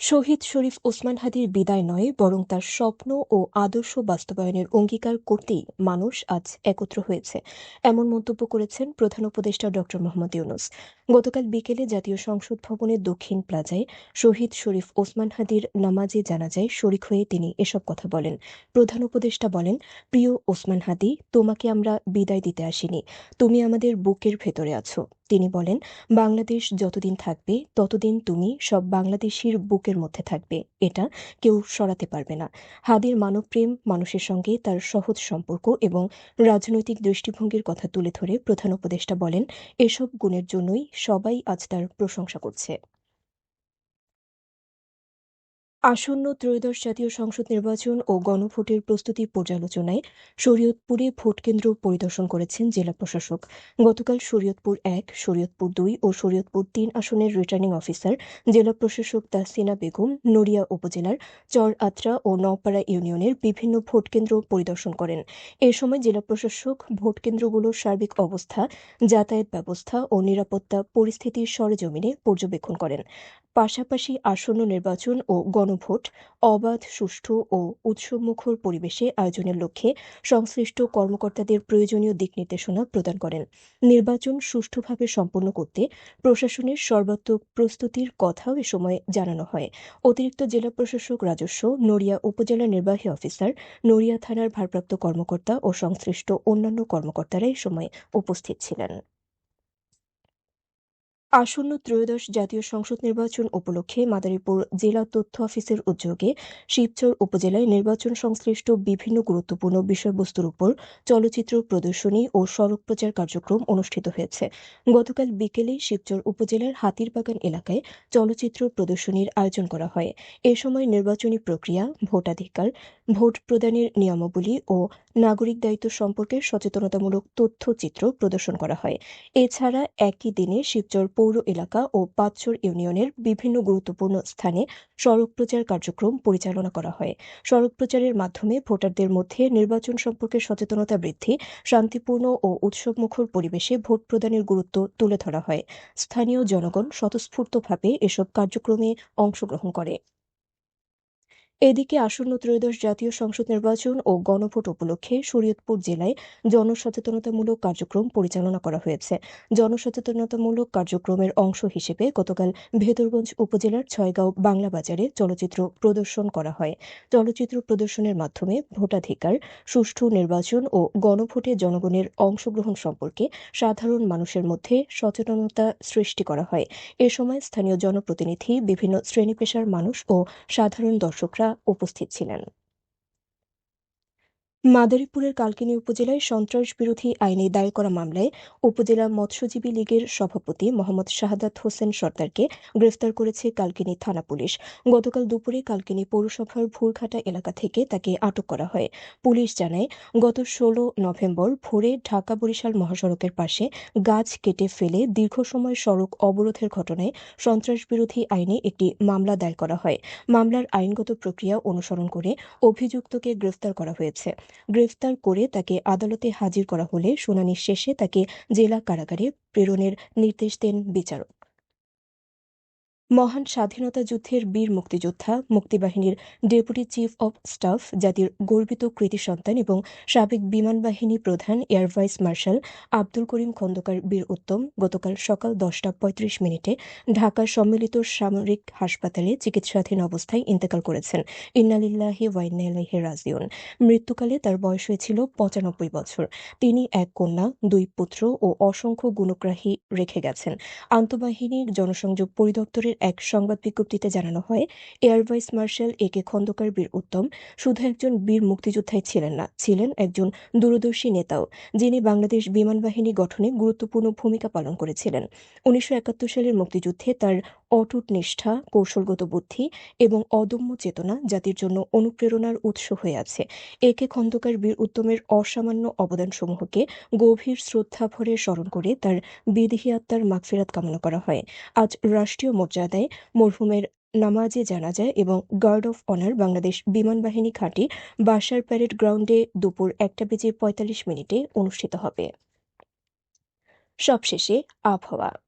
শহীদ শরীফ ওসমান হাদির বিদায় নয়, বরং তার স্বপ্ন ও আদর্শ বাস্তবায়নের অঙ্গীকার করতেই মানুষ আজ একত্র হয়েছে। এমন মন্তব্য করেছেন প্রধান উপদেষ্টা ড. মোহাম্মদ ইউনুস। গতকাল বিকেলে জাতীয় সংসদ ভবনের দক্ষিণ প্লাজায় শহীদ শরীফ ওসমান হাদির নামাজে জানাজায় শরিক হয়ে তিনি এসব কথা বলেন। প্রধান উপদেষ্টা বলেন, প্রিয় ওসমান হাদি, তোমাকে আমরা বিদায় দিতে আসিনি। তুমি আমাদের বুকের ভেতরে আছো। তিনি বলেন, বাংলাদেশ যতদিন থাকবে, ততদিন তুমি সব বাংলাদেশির বুকের মধ্যে থাকবে। এটা কেউ সরাতে পারবে না। হাদির মানবপ্রেম, মানুষের সঙ্গে তার সহজ সম্পর্ক এবং রাজনৈতিক দৃষ্টিভঙ্গির কথা তুলে ধরে প্রধান উপদেষ্টা বলেন, এসব গুণের জন্যই সবাই আজ তার প্রশংসা করছে। আসন্ন ত্রয়োদশ জাতীয় সংসদ নির্বাচন ও গণভোটের প্রস্তুতি পর্যালোচনায় শরীয়তপুরে ভোটকেন্দ্র পরিদর্শন করেছেন জেলা প্রশাসক। গতকাল শরীয়তপুর এক, শরীয়তপুর দুই ও শরীয়তপুর তিন আসনের রিটার্নিং অফিসার জেলা প্রশাসক তাসিনা বেগম, নড়িয়া উপজেলার চর আত্রা ও নওপাড়া ইউনিয়নের বিভিন্ন ভোটকেন্দ্র পরিদর্শন করেন। এ সময় জেলা প্রশাসক ভোটকেন্দ্রগুলোর সার্বিক অবস্থা, যাতায়াত ব্যবস্থা ও নিরাপত্তা পরিস্থিতির সরেজমিনে পর্যবেক্ষণ করেন। পাশাপাশি আসন্ন নির্বাচন ও গণভোট, অবাধ, সুষ্ঠু ও উৎসবমুখর পরিবেশে আয়োজনের লক্ষ্যে সংশ্লিষ্ট কর্মকর্তাদের প্রয়োজনীয় দিক নির্দেশনা প্রদান করেন। নির্বাচন সুষ্ঠুভাবে সম্পন্ন করতে প্রশাসনের সর্বাত্মক প্রস্তুতির কথাও এ সময় জানানো হয়। অতিরিক্ত জেলা প্রশাসক রাজস্ব, নড়িয়া উপজেলা নির্বাহী অফিসার, নড়িয়া থানার ভারপ্রাপ্ত কর্মকর্তা ও সংশ্লিষ্ট অন্যান্য কর্মকর্তারা এ সময় উপস্থিত ছিলেন। আসন্ন ত্রয়োদশ জাতীয় সংসদ নির্বাচন উপলক্ষে মাদারীপুর জেলা তথ্য অফিসের উদ্যোগে শিবচর উপজেলায় নির্বাচন সংশ্লিষ্ট বিভিন্ন গুরুত্বপূর্ণ বিষয়বস্তুর উপর চলচ্চিত্র প্রদর্শনী ও সড়ক প্রচার কার্যক্রম অনুষ্ঠিত হয়েছে। গতকাল বিকেলে শিবচর উপজেলার হাতিরবাগান এলাকায় চলচ্চিত্র প্রদর্শনীর আয়োজন করা হয়। এ সময় নির্বাচনী প্রক্রিয়া, ভোটাধিকার, ভোট প্রদানের নিয়মাবলী ও নাগরিক দায়িত্ব সম্পর্কে সচেতনতামূলক তথ্যচিত্র প্রদর্শন করা হয়। এছাড়া একই দিনে শিবচর পৌর এলাকা ও পাঁচচর ইউনিয়নের বিভিন্ন গুরুত্বপূর্ণ স্থানে সড়ক প্রচার কার্যক্রম পরিচালনা করা হয়। সড়ক প্রচারের মাধ্যমে ভোটারদের মধ্যে নির্বাচন সম্পর্কে সচেতনতা বৃদ্ধি, শান্তিপূর্ণ ও উৎসবমুখর পরিবেশে ভোট প্রদানের গুরুত্ব তুলে ধরা হয়। স্থানীয় জনগণ স্বতঃস্ফূর্তভাবে এসব কার্যক্রমে অংশগ্রহণ করে। এদিকে আসন্ন ত্রয়োদশ জাতীয় সংসদ নির্বাচন ও গণভোট উপলক্ষে শরীয়তপুর জেলায় জনসচেতনতামূলক কার্যক্রম পরিচালনা করা হয়েছে। জনসচেতনতামূলক কার্যক্রমের অংশ হিসেবে গতকাল ভেদরগঞ্জ উপজেলার ছয়গাঁও বাংলা বাজারে চলচ্চিত্র প্রদর্শন করা হয়। চলচ্চিত্র প্রদর্শনের মাধ্যমে ভোটাধিকার, সুষ্ঠু নির্বাচন ও গণভোটে জনগণের অংশগ্রহণ সম্পর্কে সাধারণ মানুষের মধ্যে সচেতনতা সৃষ্টি করা হয়। এ সময় স্থানীয় জনপ্রতিনিধি, বিভিন্ন শ্রেণি পেশার মানুষ ও সাধারণ দর্শকরা উপস্থিত ছিলেন। মাদারীপুরের কালকিনি উপজেলায় সন্ত্রাস বিরোধী আইনে দায়ের করা মামলায় উপজেলা মৎস্যজীবী লীগের সভাপতি মোহাম্মদ শাহাদাত হোসেন সর্দারকে গ্রেফতার করেছে কালকিনি থানা পুলিশ। গতকাল দুপুরে কালকিনি পৌরসভার ভুরঘাটা এলাকা থেকে তাকে আটক করা হয়। পুলিশ জানায়, গত ষোলো নভেম্বর ভোরে ঢাকা বরিশাল মহাসড়কের পাশে গাছ কেটে ফেলে দীর্ঘ সময় সড়ক অবরোধের ঘটনায় সন্ত্রাস বিরোধী আইনে একটি মামলা দায়ের করা হয়। মামলার আইনগত প্রক্রিয়া অনুসরণ করে অভিযুক্তকে গ্রেফতার করা হয়েছে। গ্রেফতার করে তাকে আদালতে হাজির করা হলে শুনানি শেষে তাকে জেলা কারাগারে প্রেরণের নির্দেশ দেন বিচারক। মহান স্বাধীনতা যুদ্ধের বীর মুক্তিযোদ্ধা, মুক্তিবাহিনীর ডেপুটি চিফ অব স্টাফ, জাতির গর্বিত কৃতি সন্তান এবং সাবেক বিমান বাহিনী প্রধান, air vice marshal Abdul Karim Khandakar Bir Uttam গতকাল সকাল দশটা পঁয়ত্রিশ মিনিটে ঢাকার সম্মিলিত সামরিক হাসপাতালে চিকিৎসাধীন অবস্থায় ইন্তেকাল করেছেন। ইন্নালিল্লাহি ওয়াইনালাহি রাজিউন। মৃত্যুকালে তার বয়স হয়েছিল পঁচানব্বই বছর। তিনি এক কন্যা, দুই পুত্র ও অসংখ্য গুণগ্রাহী রেখে গেছেন। আন্তঃবাহিনীর জনসংযোগ পরিদপ্তরের এক সংবাদ বিজ্ঞপ্তিতে জানানো হয়, air vice marshal A K Khandakar Bir Uttam শুধু একজন বীর মুক্তিযোদ্ধাই ছিলেন না, ছিলেন একজন দূরদর্শী নেতাও, যিনি বাংলাদেশ বিমান বাহিনী গঠনে গুরুত্বপূর্ণ ভূমিকা পালন করেছিলেন। উনিশশো একাত্তর সালের মুক্তিযুদ্ধে তার অটুট নিষ্ঠা, কৌশলগত বুদ্ধি এবং অদম্য চেতনা জাতির জন্য অনুপ্রেরণার উৎস হয়ে আছে। একে খন্দকার বীর উত্তমের অসামান্য অবদানসমূহকে গভীর শ্রদ্ধাভরে স্মরণ করে তার বিদেহী আত্মার মাগফিরাত কামনা করা হয়। আজ রাষ্ট্রীয় মর্যাদায় মরহুমের নামাজে জানা যায় এবং গার্ড অফ অনার বাংলাদেশ বিমান বাহিনী ঘাঁটি বাসার প্যারেড গ্রাউন্ডে দুপুর একটা বেজে পঁয়তাল্লিশ মিনিটে অনুষ্ঠিত হবে। সবশেষে আবহাওয়া।